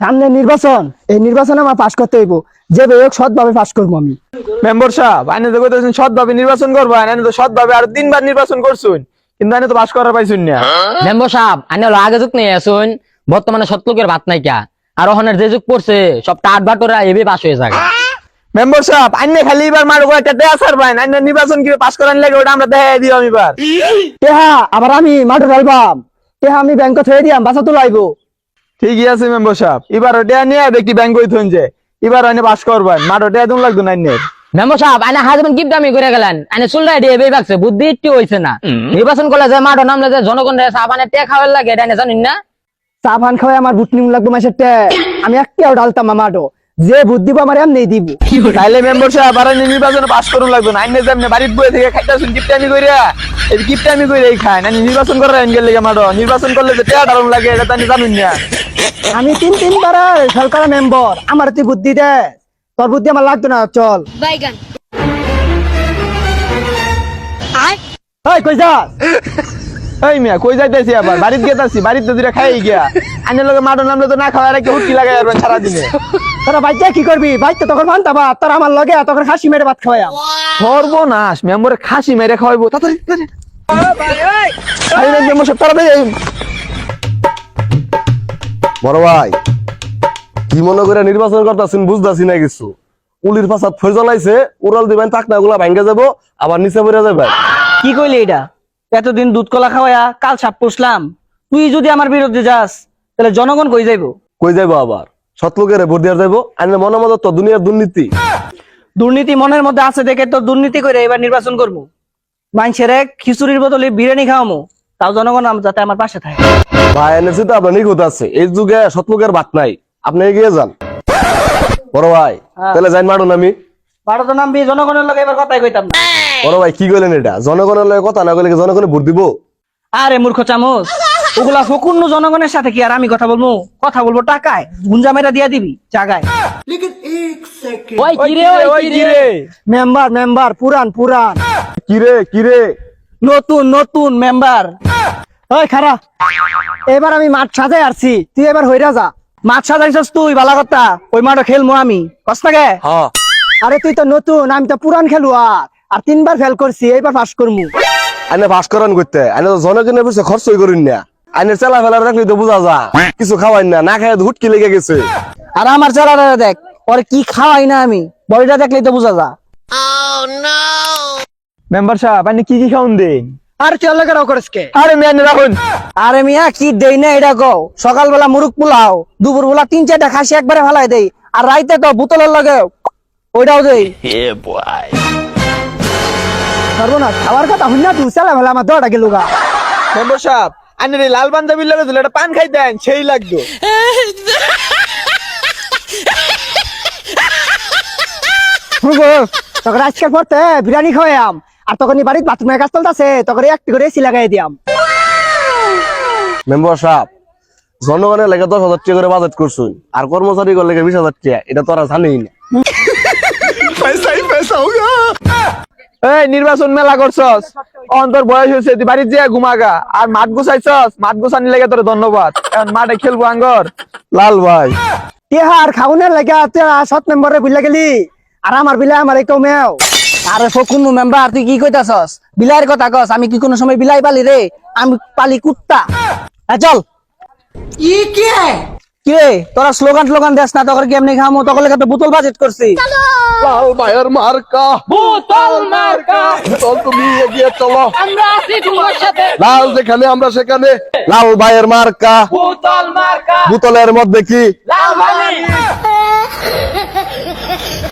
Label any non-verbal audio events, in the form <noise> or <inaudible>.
সামনে নির্বাচন। এই নির্বাচনে আমার পাশ করতে হইব। যে বেয়োগ সৎভাবে পাশ করব আমি। মেম্বার সাহেব আইনে তো কইতেছেন সৎভাবে নির্বাচন করব আইনে তো সৎভাবে আর তিনবার নির্বাচন করছুন। কিন্তু আইনে তো পাস করার পাইছুন না। মেম্বার সাহেব আনে হলো আগে যুগ নিয়ে আসুন বর্তমানে সত্যলোকের ভাত নাই কিয়া আর ওখানের যে যুগ পড়ছে সব টাট বাটরা এবে পাস হয়ে যাবে মেম্বার সাহেব আইনে খালি এবার মারো একটা দেয়া সার ভাই আইনে নির্বাচন কি পাস করার লাগে ওটা আমরা দেখাই দিও আমি এবার। টেহা আবার আমি মাঠে ঢালবাম। টেহা আমি ব্যাংক থয়ে দিয়াম বাসা তো লাইব ঠিকই আছে মেম্বার সাহেব এবার ওটা নিয়ে দেখি ব্যাংক হইত যে। এবার আইনে পাস করবেন। মার ওটা দুন লাগতো না নিয়ে মেম্বার সাহেব আইনে হাজবেন্ড গিফট দামি করে গেলেন। আইনে চুলটাই দিয়ে বেই বাগছে বুদ্ধি একটু হইছে না। নির্বাচন করলে যে নাম নামলে যে জনগণ সাবানে টে খাওয়ার লাগে এটা আইনে জানেন না? চা ফান খাওয়াই আমার বুট লাগবে মাসের টে আমি একটাও ডালতাম মাঠো যে বুদ্ধি দিব আমার এমনি দিব। <laughs> তাইলে মেম্বার সাহেব আর নির্বাচনে পাস করুন লাগতো না। আইনে যেমনি বাড়ির বয়ে থেকে খাইতেছুন কিপটামি কইরা। এই কিপটামি কইরা এই খায়। না নির্বাচন করার আইন গেলে মারো। নির্বাচন করলে যে টেয়া ডারুন লাগে এটা আমি জানুন না। আমি তিন তিনবার সরকার মেম্বার আমার তুই বুদ্ধি দে। তোর বুদ্ধি আমার লাগতো না চল। বাইগান। ওই কই যাস? এই মিয়া কই যাইতেছি আবার? বাড়িতে গেতাছি বাড়িতে দুটা খাই গিয়া। আইনের লগে মারো নামলে তো না খাওয়ার একটা হুটকি লাগাই আর সারা দিনে তোরা বাইতে কি করবি? বাইতে তখন মানতা বা তোর আমার লগে তখন খাসি মেরে ভাত খাওয়াই সর্বনাশ মেম্বরে খাসি মেরে খাওয়াইবো তাড়াতাড়ি তাড়াতাড়ি। আরে না, মেম্বার সাহেব, তাড়াতাড়ি আইন। বড় ভাই কি মনে করে নির্বাচন করতেছেন বুঝতেছি না কিছু। উলির ফাসাদ ফয়জলাইছে উড়াল দিবেন টাকনা গুলা ভাঙ্গে যাব আবার নিচে পড়ে যাবে। কি কইলি এটা? এতদিন দুধ কলা খাওয়ায়া কাল সাপ পুষলাম। তুই যদি আমার বিরুদ্ধে যাস তাহলে জনগণ কই যাইবো? কই যাইবো আবার? সতলোকের ভোট দিয়ে যাইবো। আইনে মনে মতো তো দুনিয়ার দুর্নীতি। দুর্নীতি মনের মধ্যে আছে দেখে তো দুর্নীতি করে এবার নির্বাচন করব। মানুষের এক খিচুড়ির বদলে বিরিয়ানি খাওয়ামো তাও জনগণ যাতে আমার পাশে থাকে। ভাই এনেছি তো আপনার নিখুঁত আছে। এই যুগে সতলোকের বাত নাই। আপনি এগিয়ে যান। বড় ভাই হ্যাঁ। তাহলে যাই মারুন আমি ভারত নামবি জনগণের লগে এবার কথাই কইতাম না। বড় ভাই কি কইলেন এটা? জনগণের লগে কথা না কইলে জনগণে ভোট দিব? আরে মূর্খ চামচ। ওগুলা ফকুন্ন জনগণের সাথে কি আর আমি কথা বলব? কথা বলব টাকায়। গুঞ্জা মেরা দিয়া দিবি জাগায়। ওই ওই কি কিরে, ওই ওই কিরে। মেম্বার মেম্বার পুরান পুরান। কিরে কিরে? নতুন নতুন মেম্বার। ওই খারা এবার আমি মাঠ সাজাই আসছি। তুই এবার হইরা যা। মাছ সাজাইছস তুই বালা কথা। ওই মাঠে খেলমু আমি। কস্তাকে হ্যাঁ। আরে তুই তো নতুন আমি তো পুরান খেলোয়াড়। আর তিনবার ফেল করছি এইবার পাস করমু। আইনে ভাস করান করতে। আইনে তো জনগণের খরচই করেন না। আইনে চেলা ফেলা দেখলি তো বোঝা যা কিছু খাওয়াই না না খাই হুটকি লেগে গেছে। আর আমার দেখ ওরে কি খাওয়াই না আমি বডিটা দেখলেই তো বোঝা যা মেম্বার সাহেব আপনি কি কি খাওন দেন? আর রাও কে? আরে মেয়ে রাখুন। আরে মিয়া কি দেই না এটা কও? সকালবেলা মুরুক পোলাও দুপুর বেলা তিন চারটা খাসি একবারে ফেলাই দেই আর রাইতে তো বোতলের লগে ওইটাও দেই। সর্বনাশ খাওয়ার কথা হইন না তুই চালা ফেলা আমার দৌড়া গেল গা। মেম্বার সাহেব আইনের এই লাল পাঞ্জাবির লগে দিলে একটা পান খাই দেন সেই লাগতো তখন আজকাল পড়তে বিরিয়ানি খাওয়াইয়াম আর তখন বাড়ির বাথরুমের কাজ চলতেছে তখন একটি করে এসি লাগাই দিয়াম। মেম্বার সাহেব জনগণের লেগে দশ হাজার টাকা করে বাজেট করছুন আর কর্মচারী করলে বিশ হাজার টাকা এটা তো আর জানেই না। <laughs> এই নির্বাচন মেলা করছস? অন্তর বয়স হয়েছে তুই বাড়িতে যা ঘুমাগা। আর মাঠ গুছাইছস? মাঠ গুছানি লেগে তোর ধন্যবাদ। এখন মাঠে খেলব আঙ্গর। লাল ভাই। টিহার খাউনের লাগে সৎ মেম্বারে বুঝলে গেলি। আর আমার বিলে আমার এই কমেও আরে ফকুন মেম্বার তুই কি কইতাছস? বিলাইয়ের কথা কস আমি কি কোনো সময় বিলাই পালি রে? আমি পালি কুত্তা। চল। কি? কে তোরা স্লোগান স্লোগান দেশ না তখন কেমনি খামো তখন লেগে তো বোতল বাজেট করছি। লাল মায়ের মার্কা। বোতল মার্কা। চল তুমি এগিয়ে চলো। আমরা আছি তোমার সাথে। লাল যেখানে আমরা সেখানে। লাল ভাইয়ের মার্কা। বোতল মার্কা। বোতলের মধ্যে কি? লাল ভাই <laughs>